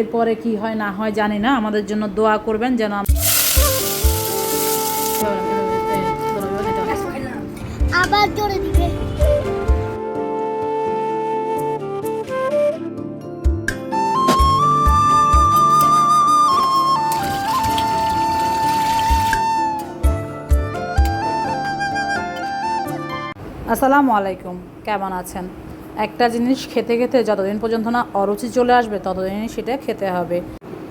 এরপরে কি হয় না হয় জানি না। আমাদের জন্য দোয়া করবেন যেন আবার জোরে দিবে। আসসালামু আলাইকুম। কেমন আছেন? একটা জিনিস খেতে খেতে যতদিন পর্যন্ত না অরুচি চলে আসবে, ততদিনই সেটা খেতে হবে।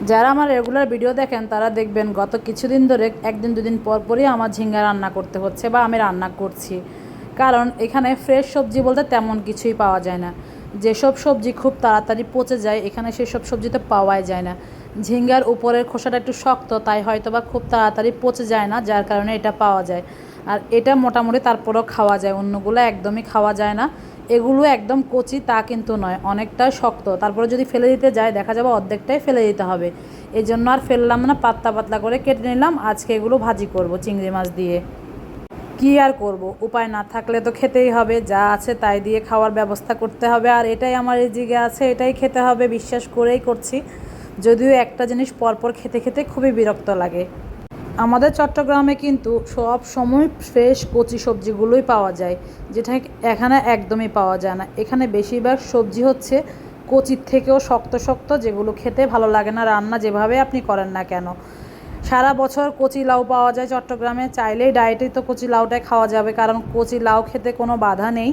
যারা আমার রেগুলার ভিডিও দেখেন, তারা দেখবেন গত কিছুদিন ধরে একদিন, দুদিন পর পরই আমার ঝিঙ্গা রান্না করতে হচ্ছে বা আমি রান্না করছি। কারণ এখানে ফ্রেশ সবজি বলতে তেমন কিছুই পাওয়া যায় না। যেসব সবজি খুব তাড়াতাড়ি পচে যায়, এখানে সেসব সবজিতে পাওয়াই যায় না। ঝিঙ্গার উপরের খোসাটা একটু শক্ত, তাই হয়তো বা খুব তাড়াতাড়ি পচে যায় না, যার কারণে এটা পাওয়া যায়। আর এটা মোটামুটি তারপরেও খাওয়া যায়, অন্যগুলো একদমই খাওয়া যায় না। এগুলো একদম কচি তা কিন্তু নয়, অনেকটা শক্ত। তারপরে যদি ফেলে দিতে যায়, দেখা যাবে অর্ধেকটাই ফেলে দিতে হবে। এই জন্য আর ফেললাম না, পাতলা পাতলা করে কেটে নিলাম। আজকে এগুলো ভাজি করব চিংড়ি মাছ দিয়ে। কি আর করব? উপায় না থাকলে তো খেতেই হবে। যা আছে তাই দিয়ে খাওয়ার ব্যবস্থা করতে হবে। আর এটাই আমার এই জিগে আছে, এটাই খেতে হবে। বিশ্বাস করেই করছি। যদিও একটা জিনিস পরপর খেতে খেতে খুবই বিরক্ত লাগে। আমাদের চট্টগ্রামে কিন্তু সব সময় ফ্রেশ কচি সবজিগুলোই পাওয়া যায়, যেটা এখানে একদমই পাওয়া যায় না। এখানে বেশিরভাগ সবজি হচ্ছে কচির থেকেও শক্ত শক্ত, যেগুলো খেতে ভালো লাগে না, রান্না যেভাবে আপনি করেন না কেন। সারা বছর কচি লাউ পাওয়া যায় চট্টগ্রামে, চাইলেই ডায়েটেই তো কচি লাউটাই খাওয়া যাবে, কারণ কচি লাউ খেতে কোনো বাধা নেই।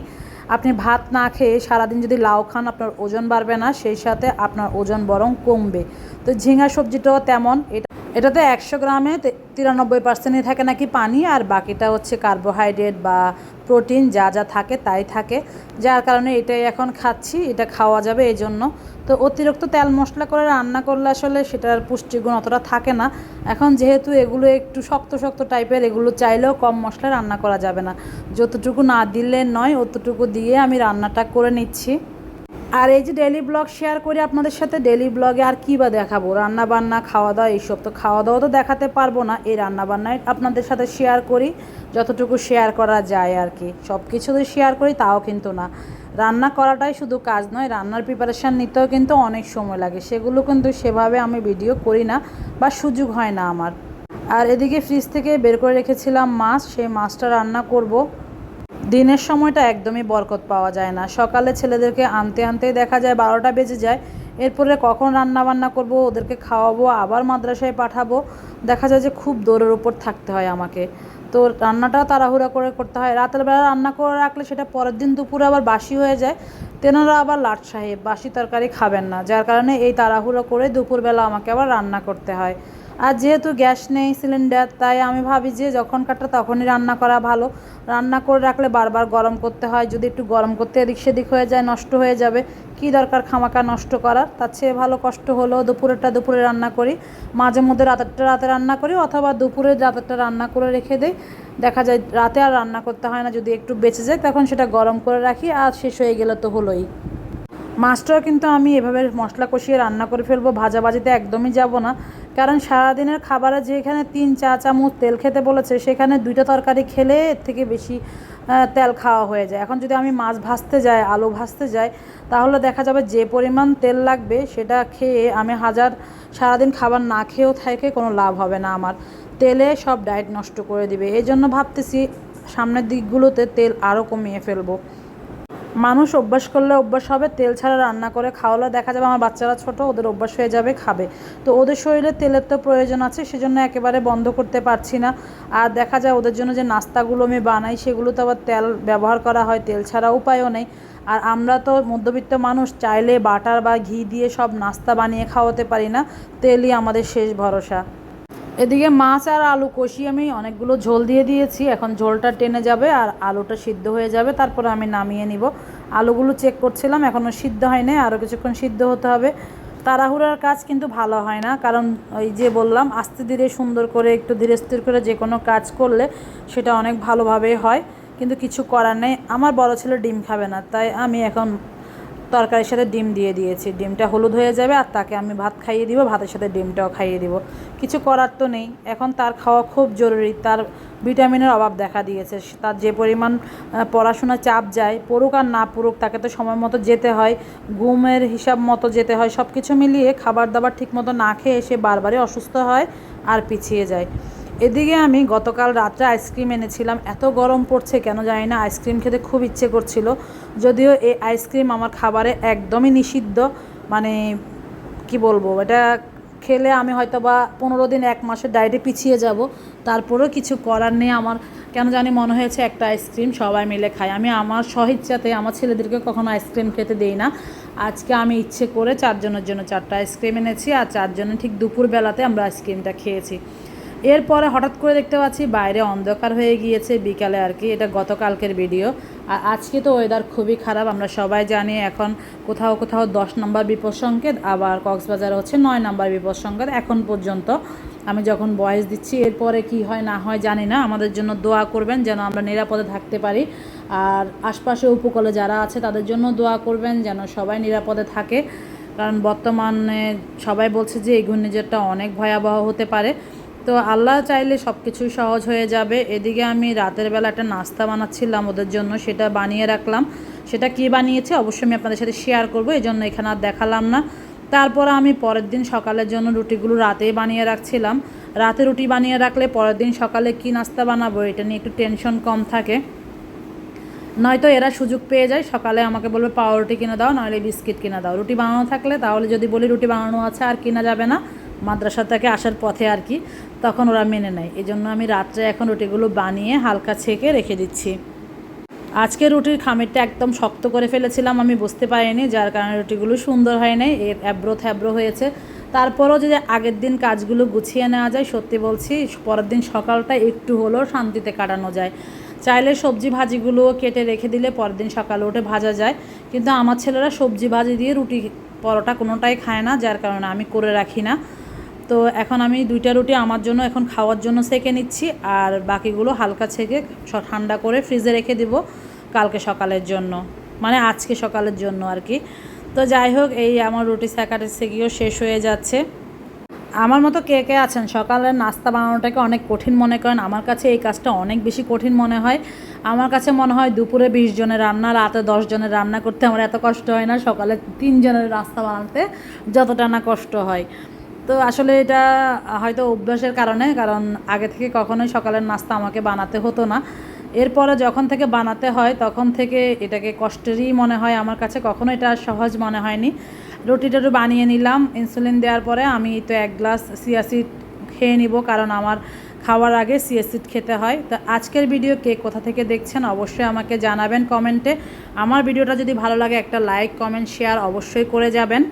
আপনি ভাত না খেয়ে সারাদিন যদি লাউ খান, আপনার ওজন বাড়বে না, সেই সাথে আপনার ওজন বরং কমবে। তো ঝিঙা সবজিটাও তেমন, এটা এটাতে একশো গ্রামে তিরানব্বই পার্সেন্টই থাকে নাকি পানি, আর বাকিটা হচ্ছে কার্বোহাইড্রেট বা প্রোটিন, যা যা থাকে তাই থাকে। যার কারণে এটাই এখন খাচ্ছি, এটা খাওয়া যাবে এই জন্য তো অতিরিক্ত তেল মশলা করে রান্না করলে আসলে সেটার পুষ্টিগুণ অতটা থাকে না। এখন যেহেতু এগুলো একটু শক্ত শক্ত টাইপের, এগুলো চাইলেও কম মশলা রান্না করা যাবে না। যতটুকু না দিলে নয়, অতটুকু দিয়ে আমি রান্নাটা করে নিচ্ছি। আর এই যে ডেলি ব্লগ শেয়ার করি আপনাদের সাথে ডেলি ব্লগে আর কী বা দেখাবো? রান্না বান্না খাওয়া দাওয়া এইসব তো খাওয়া দাওয়া তো দেখাতে পারব না। এই রান্না বান্নায় আপনাদের সাথে শেয়ার করি, যতটুকু শেয়ার করা যায় আর কি। সব কিছু শেয়ার করি, তাও কিন্তু না। রান্না করাটাই শুধু কাজ নয়, রান্নার প্রিপারেশান নিতেও কিন্তু অনেক সময় লাগে। সেগুলো কিন্তু সেভাবে আমি ভিডিও করি না বা সুযোগ হয় না আমার। আর এদিকে ফ্রিজ থেকে বের করে রেখেছিলাম মাছ, সেই মাছটা রান্না করব। দিনের সময়টা একদমই বরকত পাওয়া যায় না। সকালে ছেলেদেরকে আনতে আনতেই দেখা যায় বারোটা বেজে যায়। এরপরে কখন রান্না বান্না করব, ওদেরকে খাওয়াবো, আবার মাদ্রাসায় পাঠাবো। দেখা যায় যে খুব দৌড়ের উপর থাকতে হয় আমাকে। তো রান্নাটাও তাড়াহুড়া করে করতে হয়। রাতের বেলা রান্না করে রাখলে সেটা পরের দিন দুপুরে আবার বাসি হয়ে যায়। তেনারা আবার লাট সাহেব, বাসি তরকারি খাবেন না। যার কারণে এই তাড়াহুড়ো করে দুপুরবেলা আমাকে আবার রান্না করতে হয়। আর যেহেতু গ্যাস নেই সিলিন্ডার, তাই আমি ভাবি যে যখন কাটা তখনই রান্না করা ভালো। রান্না করে রাখলে বারবার গরম করতে হয়, যদি একটু গরম করতে এদিক সেদিক হয়ে যায়, নষ্ট হয়ে যাবে। কি দরকার খামাকা নষ্ট করার? তার চেয়ে ভালো কষ্ট হলেও দুপুরেরটা দুপুরে রান্না করি। মাঝে মধ্যে রাতেরটা রাতে রান্না করি, অথবা দুপুরে রাতেরটা রান্না করে রেখে দিই। দেখা যায় রাতে আর রান্না করতে হয় না, যদি একটু বেঁচে যায়, তখন সেটা গরম করে রাখি আর শেষ হয়ে গেলে তো হলোই। মাছটাও কিন্তু আমি এভাবে মশলা কষিয়ে রান্না করে ফেলব, ভাজাভাজিতে একদমই যাব না। কারণ সারাদিনের খাবারে যেখানে তিন চা চামচ তেল খেতে বলেছে, সেখানে দুইটা তরকারি খেলে এর থেকে বেশি তেল খাওয়া হয়ে যায়। এখন যদি আমি মাছ ভাজতে যাই, আলু ভাজতে যাই, তাহলে দেখা যাবে যে পরিমাণ তেল লাগবে সেটা খেয়ে আমি হাজার, সারাদিন খাবার না খেয়েও থাকে কোনো লাভ হবে না আমার। তেলে সব ডায়েট নষ্ট করে দিবে। এই জন্য ভাবতেছি সামনের দিকগুলোতে তেল আরও কমিয়ে ফেলব। মানুষ অভ্যাস করলে অভ্যাস হবে, তেল ছাড়া রান্না করে খাওয়ালে দেখা যাবে আমার বাচ্চারা ছোট, ওদের অভ্যাস হয়ে যাবে, খাবে। তো ওদের শরীরে তেলের তো প্রয়োজন আছে, সেজন্য একেবারে বন্ধ করতে পারছি না। আর দেখা যায় ওদের জন্য যে নাস্তাগুলো আমি বানাই, সেগুলো তো আবার তেল ব্যবহার করা হয়, তেল ছাড়া উপায়ও নেই। আর আমরা তো মধ্যবিত্ত মানুষ, চাইলে বাটার বা ঘি দিয়ে সব নাস্তা বানিয়ে খাওয়াতে পারি না, তেলই আমাদের শেষ ভরসা। এদিকে মাছ আর আলু কষিয়ে আমি অনেকগুলো ঝোল দিয়ে দিয়েছি। এখন ঝোলটা টেনে যাবে আর আলুটা সিদ্ধ হয়ে যাবে। তারপরে আমি নামিয়ে নিব। আলুগুলো চেক করছিলাম এখনও সিদ্ধ হয়নি আরও কিছুক্ষণ সিদ্ধ হতে হবে। তাড়াহুড়ার কাজ কিন্তু ভালো হয় না, কারণ ওই যে বললাম, আস্তে ধীরে সুন্দর করে, একটু ধীরে স্থির করে যে কোনো কাজ করলে সেটা অনেক ভালোভাবেই হয়। কিন্তু কিছু করার নেই। আমার বড় ছেলে ডিম খাবে না, তাই আমি এখন তরকারির সাথে ডিম দিয়ে দিয়েছি। ডিমটা হলুদ হয়ে যাবে আর তাকে আমি ভাত খাইয়ে দিব, ভাতের সাথে ডিমটাও খাইয়ে দিব। কিছু করার তো নেই। এখন তার খাওয়া খুব জরুরি। তার ভিটামিনের অভাব দেখা দিয়েছে। তার যে পরিমাণ পড়াশোনা চাপ যায়, পড়ুক আর না পড়ুক, তাকে তো সময় মতো যেতে হয়। ঘুমের হিসাব মতো যেতে হয়। সব কিছু মিলিয়ে খাবার দাবার ঠিক মতো না খেয়ে সে বারবারই অসুস্থ হয় আর পিছিয়ে যায়। এদিকে আমি গতকাল রাত্রে আইসক্রিম এনেছিলাম। এত গরম পড়ছে কেন জানি না। আইসক্রিম খেতে খুব ইচ্ছে করছিল। যদিও এই আইসক্রিম আমার খাবারে একদমই নিষিদ্ধ। মানে কি বলব, এটা খেলে আমি হয়তো বা পনেরো দিন এক মাসের ডায়েটে পিছিয়ে যাব। তারপরেও কিছু করার নেই আমার। কেন জানি মনে হয়েছে একটা আইসক্রিম সবাই মিলে খাই আমি আমার সহিচ্ছাতে আমার ছেলেদেরকে কখনো আইসক্রিম খেতে দিই না। আজকে আমি ইচ্ছে করে চারজনের জন্য চারটা আইসক্রিম এনেছি। আর চারজনে ঠিক দুপুরবেলাতে আমরা আইসক্রিমটা খেয়েছি। এরপরে হঠাৎ করে দেখতে পাচ্ছি বাইরে অন্ধকার হয়ে গিয়েছে বিকালে আর কি। এটা গতকালকের ভিডিও। আর আজকে তো ওয়েদার খুবই খারাপ, আমরা সবাই জানি এখন কোথাও কোথাও দশ নম্বর বিপদ সংকেত আবার কক্সবাজার হচ্ছে নয় নম্বর বিপদ সংকেত এখন পর্যন্ত। আমি যখন বয়স দিচ্ছি, এরপরে কি হয় না হয় জানি না। আমাদের জন্য দোয়া করবেন যেন আমরা নিরাপদে থাকতে পারি। আর আশপাশে উপকূলে যারা আছে, তাদের জন্য দোয়া করবেন যেন সবাই নিরাপদে থাকে। কারণ বর্তমানে সবাই বলছে যে এই ঘূর্ণিঝড়টা অনেক ভয়াবহ হতে পারে। তো আল্লাহ চাইলে সব কিছুই সহজ হয়ে যাবে। এদিকে আমি রাতের বেলা একটা নাস্তা বানাচ্ছিলাম ওদের জন্য, সেটা বানিয়ে রাখলাম। সেটা কি বানিয়েছে অবশ্যই আমি আপনাদের সাথে শেয়ার করব এই জন্য এখানে আর দেখালাম না। তারপর আমি পরের দিন সকালের জন্য রুটিগুলো রাতেই বানিয়ে রাখছিলাম। রাতে রুটি বানিয়ে রাখলে পরের দিন সকালে কি নাস্তা বানাবো, এটা নিয়ে একটু টেনশন কম থাকে। নয়তো এরা সুযোগ পেয়ে যায়, সকালে আমাকে বলবে, পাউরুটি কিনে দাও, নাহলে বিস্কিট কিনে দাও। রুটি বানানো থাকলে তাহলে যদি বলি রুটি বানানো আছে, আর কিনা যাবে না। মাদ্রাসা থেকে আসার পথে আর কি, তখন ওরা মেনে নেয়। এই জন্য আমি রাত্রে এখন রুটিগুলো বানিয়ে হালকা ছেঁকে রেখে দিচ্ছি। আজকে রুটির খামিরটা একদম শক্ত করে ফেলেছিলাম, আমি বুঝতে পারিনি, যার কারণে রুটিগুলো সুন্দর হয় নাই, এর অ্যাব্রো থ্যাব্রো হয়েছে। তারপরও যদি আগের দিন কাজগুলো গুছিয়ে নেওয়া যায়, সত্যি বলছি, পরের দিন সকালটা একটু হলেও শান্তিতে কাটানো যায়। চাইলে সবজি ভাজিগুলো কেটে রেখে দিলে পরের দিন সকালে উঠে ভাজা যায়, কিন্তু আমার ছেলেরা সবজি ভাজি দিয়ে রুটি পরোটা কোনোটাই খায় না, যার কারণে আমি করে রাখি না। তো এখন আমি দুইটা রুটি আমার জন্য, এখন খাওয়ার জন্য সেকে নিচ্ছি আর বাকিগুলো হালকা ছেঁকে ঠান্ডা করে ফ্রিজে রেখে দিব কালকে সকালের জন্য মানে আজকে সকালের জন্য আর কি। তো যাই হোক, এই আমার রুটি সেকাটে সেকিও শেষ হয়ে যাচ্ছে। আমার মতো কে কে আছেন? সকালের নাস্তা বানানোটাকে অনেক কঠিন মনে করেন। আমার কাছে এই কাজটা অনেক বেশি কঠিন মনে হয়। আমার কাছে মনে হয় দুপুরে বিশ জনের রান্না, রাতে দশ জনের রান্না করতে আমার এত কষ্ট হয় না সকালে তিনজনের নাস্তা বানাতে, যতটা না কষ্ট হয়। তো আসলে এটা হয়তো অভ্যাসের কারণে, কারণ আগে থেকে কখনোই সকালের নাস্তা আমাকে বানাতে হতো না। এরপরে যখন থেকে বানাতে হয়, তখন থেকে এটাকে কষ্টেরই মনে হয়। আমার কাছে কখনো এটা সহজ মনে হয়নি। রুটি টুটি বানিয়ে নিলাম, ইনসুলিন দেওয়ার পরে আমি তো এক গ্লাস সিয়াসিড খেয়ে নিব, কারণ আমার খাওয়ার আগে সিয়াসিড খেতে হয়। তো আজকের ভিডিও কে কোথা থেকে দেখছেন অবশ্যই আমাকে জানাবেন কমেন্টে। আমার ভিডিওটা যদি ভালো লাগে একটা লাইক, কমেন্ট, শেয়ার অবশ্যই করে যাবেন।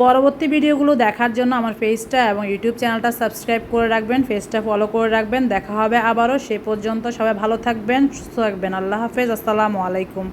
পরবর্তী ভিডিওগুলো দেখার জন্য আমার পেজটা এবং ইউটিউব চ্যানেলটা সাবস্ক্রাইব করে রাখবেন, পেজটা ফলো করে রাখবেন। দেখা হবে আবারও, সে পর্যন্ত সবাই ভালো থাকবেন, সুস্থ থাকবেন। আল্লাহ হাফেজ, আসসালামু আলাইকুম।